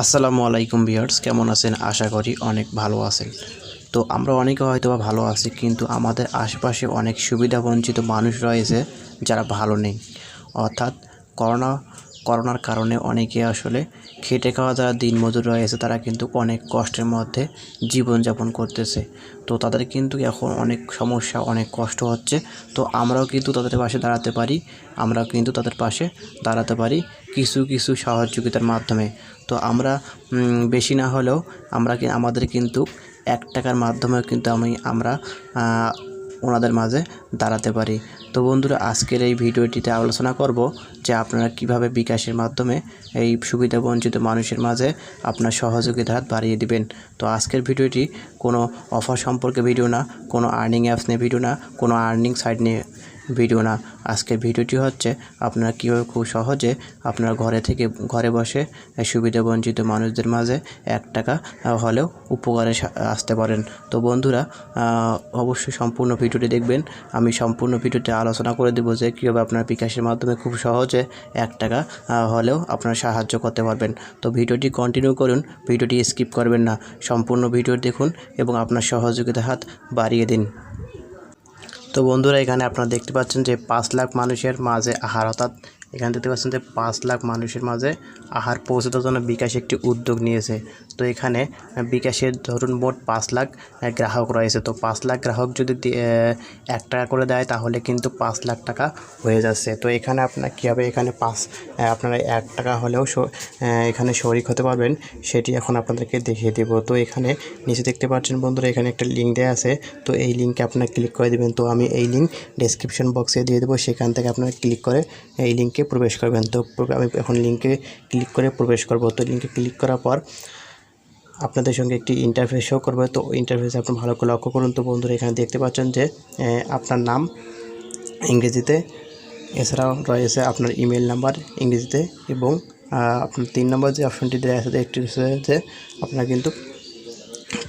আসসালামু আলাইকুম বিয়ার্স কেমন আছেন? আশা করি অনেক ভালো আছেন। তো আমরা অনেকে হয়তো বা ভালো আছি, কিন্তু আমাদের আশেপাশে অনেক সুবিধা বঞ্চিত মানুষ রয়েছে যারা ভালো নেই। অর্থাৎ করোনা করোনার কারণে অনেকে আসলে খেটে খাওয়া যারা দিনমজুর রয়েছে, তারা কিন্তু অনেক কষ্টের মধ্যে জীবনযাপন করতেছে। তো তাদের কিন্তু এখন অনেক সমস্যা, অনেক কষ্ট হচ্ছে। তো আমরাও কিন্তু তাদের পাশে দাঁড়াতে পারি আমরা কিন্তু তাদের পাশে দাঁড়াতে পারি কিছু কিছু সহযোগিতার মাধ্যমে। তো আমরা বেশি না হলেও আমরা কি, আমাদের কিন্তু এক টাকার মাধ্যমেও কিন্তু আমি, আমরা ওনাদের মাঝে দাঁড়াতে পারি। তো বন্ধুরা, আজকের এই ভিডিওটিতে আলোচনা করব যে আপনারা কীভাবে বিকাশের মাধ্যমে এই সুবিধা বঞ্চিত মানুষের মাঝে আপনার সহযোগী হাত বাড়িয়ে দিবেন। তো আজকের ভিডিওটি কোনো অফার সম্পর্কে ভিডিও না, কোনো আর্নিং অ্যাপস নিয়ে ভিডিও না, কোনো আর্নিং সাইট নিয়ে ভিডিও না। আজকের ভিডিওটি হচ্ছে আপনারা কীভাবে খুব সহজে আপনারা ঘরে থেকে ঘরে বসে এই সুবিধা বঞ্চিত মানুষদের মাঝে এক টাকা হলেও উপকারে আসতে পারেন। তো বন্ধুরা অবশ্যই সম্পূর্ণ ভিডিওটি দেখবেন। আমি সম্পূর্ণ ভিডিওতে আলোচনা করে দেবো যে কীভাবে আপনার বিকাশের মাধ্যমে খুব সহজে এক টাকা হলেও আপনারা সাহায্য করতে পারবেন। তো ভিডিওটি কন্টিনিউ করুন, ভিডিওটি স্কিপ করবেন না। সম্পূর্ণ ভিডিও দেখুন এবং আপনার সহযোগিতার হাত বাড়িয়ে দিন। তো বন্ধুরা এখানে আপনারা দেখতে পাচ্ছেন যে পাঁচ লাখ মানুষের মাঝে আহার অর্থাৎ এখানে দেখতে পাচ্ছেন যে পাঁচ লাখ মানুষের মাঝে আহার পৌঁছে দেওয়ার জন্য বিকাশ একটি উদ্যোগ নিয়েছে। তো এখানে বিকাশের ধরুন মোট পাঁচ লাখ গ্রাহক রয়েছে। তো পাঁচ লাখ গ্রাহক যদি এক টাকা করে দেয় তাহলে কিন্তু পাঁচ লাখ টাকা হয়ে যাচ্ছে। তো এখানে আপনার কীভাবে এখানে পাঁচ আপনারা এক টাকা হলেও এখানে শরিক হতে পারবেন। সেটি এখন আপনাদেরকে দেখিয়ে দেব। তো এখানে নিচে দেখতে পাচ্ছেন বন্ধুরা, এখানে একটা লিঙ্ক দেওয়া আছে। তো এই লিঙ্কে আপনারা ক্লিক করে দেবেন। তো আমি এই লিঙ্ক ডেসক্রিপশন বক্সে দিয়ে দেবো। সেখান থেকে আপনারা ক্লিক করে এই লিঙ্কে প্রবেশ করবেন। তো আমি এখন লিঙ্কে ক্লিক করে প্রবেশ করব। তো লিঙ্কে ক্লিক করার পর আপনাদের সঙ্গে একটি ইন্টারফেস শো করবে। তো ইন্টারফেস আপনি ভালো করে লক্ষ্য করুন। তো বন্ধুরা, এখানে দেখতে পাচ্ছেন যে আপনার নাম ইংরেজিতে, এছাড়াও রয়েছে আপনার ইমেল নাম্বার ইংরেজিতে এবং আপনার তিন নম্বর যে অপশনটি দেওয়া আছে একটি যে, আপনার কিন্তু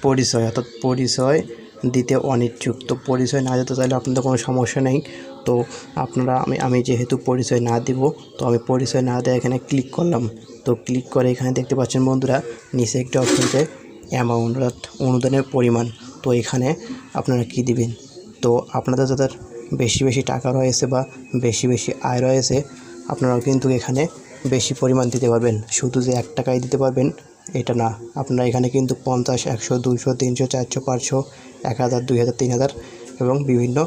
পরিচয়, অর্থাৎ পরিচয় দিতে অনিচ্ছুক। তো পরিচয় না দিতে চাইলে আপনাদের কোনো সমস্যা নেই। তো আপনারা, আমি আমি যেহেতু পরিচয় না দিব, তো আমি পরিচয় না দিয়ে এখানে ক্লিক করলাম। তো ক্লিক করে এখানে দেখতে পাচ্ছেন বন্ধুরা, নিচে একটি অপশনতে অ্যামাউন্ট অনুদানের পরিমাণ। তো এখানে আপনারা কি দিবেন? তো আপনাদের যাদের বেশি বেশি টাকা রয়েছে বা বেশি বেশি আয় রয়েছে, আপনারাও কিন্তু এখানে বেশি পরিমাণ দিতে পারবেন। শুধু যে এক টাকায় দিতে পারবেন এটা না। আপনারা এখানে কিন্তু পঞ্চাশ, একশো দুশো তিনশো, চারশো, পাঁচশো, এক হাজার, দুই হাজার, তিন হাজার এবং বিভিন্ন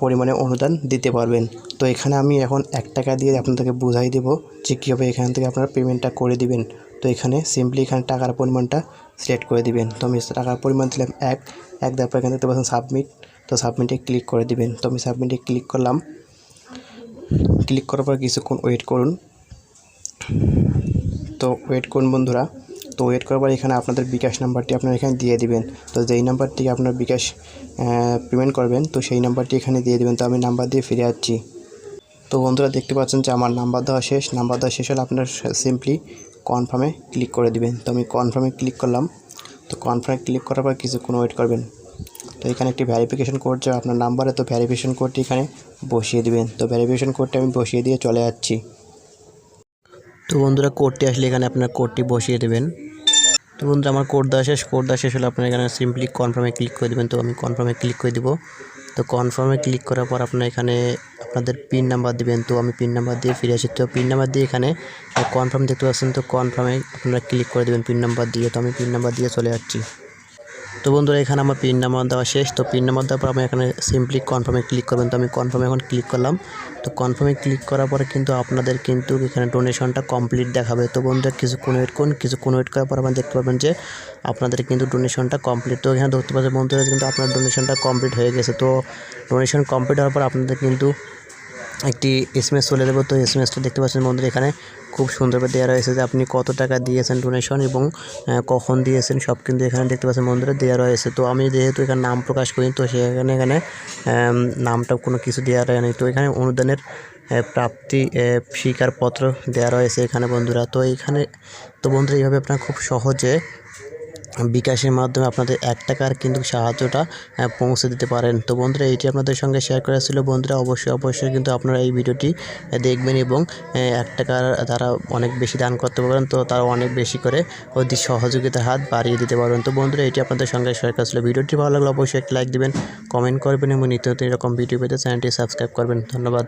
পরিমাণে অনুদান দিতে পারবেন। তো এখানে আমি এখন এক টাকা দিয়ে আপনাদেরকে বুঝাই দেবো যে কীভাবে এখান থেকে আপনারা পেমেন্টটা করে দিবেন। তো এখানে সিম্পলি এখানে টাকার পরিমাণটা সিলেক্ট করে দিবেন। তো আমি টাকার পরিমাণ দিলাম এক এক তারপর এখানে দেখতে পাচ্ছেন সাবমিট তো সাবমিটে ক্লিক করে দিবেন। তো আমি সাবমিটে ক্লিক করলাম। ক্লিক করার পর কিছুক্ষণ ওয়েট করুন। তো ওয়েট করুন বন্ধুরা। তো ওয়েট করার পর এখানে আপনাদের বিকাশ নাম্বারটি আপনারা এখানে দিয়ে দিবেন। তো যেই নাম্বার থেকে আপনার বিকাশ পেমেন্ট করবেন, তো সেই নাম্বারটি এখানে দিয়ে দিবেন। তো আমি নাম্বার দিয়ে ফিরে যাচ্ছি তো বন্ধুরা দেখতে পাচ্ছেন যে আমার নাম্বার দেওয়া শেষ। নাম্বার দেওয়া শেষ হলে আপনার সিম্পলি কনফার্মে ক্লিক করে দিবেন। তো আমি কনফার্মে ক্লিক করলাম। তো কনফার্মে ক্লিক করার পর কিছুক্ষণ ওয়েট করবেন। তো এখানে একটি ভ্যারিফিকেশন কোড যাবে আপনার নাম্বারে তো ভ্যারিফিকেশন কোডটি এখানে বসিয়ে দিবেন। তো ভ্যারিফিকেশন কোডটি আমি বসিয়ে দিয়ে চলে যাচ্ছি। তো বন্ধুরা কোডটি আসলে এখানে আপনার কোডটি বসিয়ে দেবেন। তো বন্ধুরা আমার কোড দেওয়া শেষ, কোড দেওয়া শেষ হলে আপনার এখানে সিম্পলি কনফার্মে ক্লিক করে দেবেন। তো আমি কনফার্মে ক্লিক করে দেবো। তো কনফার্মে ক্লিক করার পর আপনার এখানে আপনাদের পিন নাম্বার দিবেন। তো আমি পিন নাম্বার দিয়ে ফিরে আসি। তো পিন নাম্বার দিয়ে এখানে কনফার্ম দেখতে পাচ্ছেন। তো কনফার্মে আপনারা ক্লিক করে দেবেন পিন নাম্বার দিয়ে। তো আমি পিন নাম্বার দিয়ে চলে যাচ্ছি। তো বন্ধুরা এখানে আমার পিন নাম্বার দেওয়া শেষ। তো পিন নাম্বার দেওয়ার পর আমি এখানে সিম্পলি কনফার্মে ক্লিক করবেন। তো আমি কনফার্মে এখন ক্লিক করলাম। তো কনফার্মে ক্লিক করার পরে কিন্তু আপনাদের কিন্তু এখানে ডোনেশনটা কমপ্লিট দেখাবে। তো বন্ধুরা, কিছুক্ষণ ওয়েট করুন, কিছুক্ষণ ওয়েট করার পর আপনারা দেখতে পাবেন যে আপনাদের কিন্তু ডোনেশনটা কমপ্লিট তো এখানে ধরতে পারছে বন্ধুরা, কিন্তু আপনার ডোনেশনটা কমপ্লিট হয়ে গেছে। তো ডোনেশন কমপ্লিট হওয়ার পর আপনাদের কিন্তু একটি এসএমএস চলে যাবে। তো এসএমএসটা দেখতে পাচ্ছেন বন্ধুরা, এখানে খুব সুন্দরভাবে দেওয়া রয়েছে যে আপনি কত টাকা দিয়েছেন ডোনেশন এবং কখন দিয়েছেন সব কিন্তু এখানে দেখতে পাচ্ছেন বন্ধুরা দেওয়া রয়েছে। তো আমি যেহেতু এখানে নাম প্রকাশ করি তো সেখানে এখানে নামটা কোনো কিছু দেওয়া রয়েছে তো এখানে অনুদানের প্রাপ্তি স্বীকারপত্র দেওয়া রয়েছে এখানে বন্ধুরা। তো এখানে, তো বন্ধুরা এইভাবে আপনারা খুব সহজে বিকাশের মাধ্যমে আপনাদের এক টাকার কিন্তু সাহায্যটা পৌঁছে দিতে পারেন। তো বন্ধুরা, এইটি আপনাদের সঙ্গে শেয়ার করা ছিল। বন্ধুরা, অবশ্যই অবশ্যই কিন্তু আপনারা এই ভিডিওটি দেখবেন এবং এক টাকার তারা অনেক বেশি দান করতে পারেন। তো তারা অনেক বেশি করে অতি সহযোগিতার হাত বাড়িয়ে দিতে পারবেন। তো বন্ধুরা এটি আপনাদের সঙ্গে শেয়ার করা ছিল। ভিডিওটি ভালো লাগলে অবশ্যই একটা লাইক দিবেন কমেন্ট করবেন এবং নিত্য নতুন এরকম ভিডিও পেতে চ্যানেলটি সাবস্ক্রাইব করবেন। ধন্যবাদ।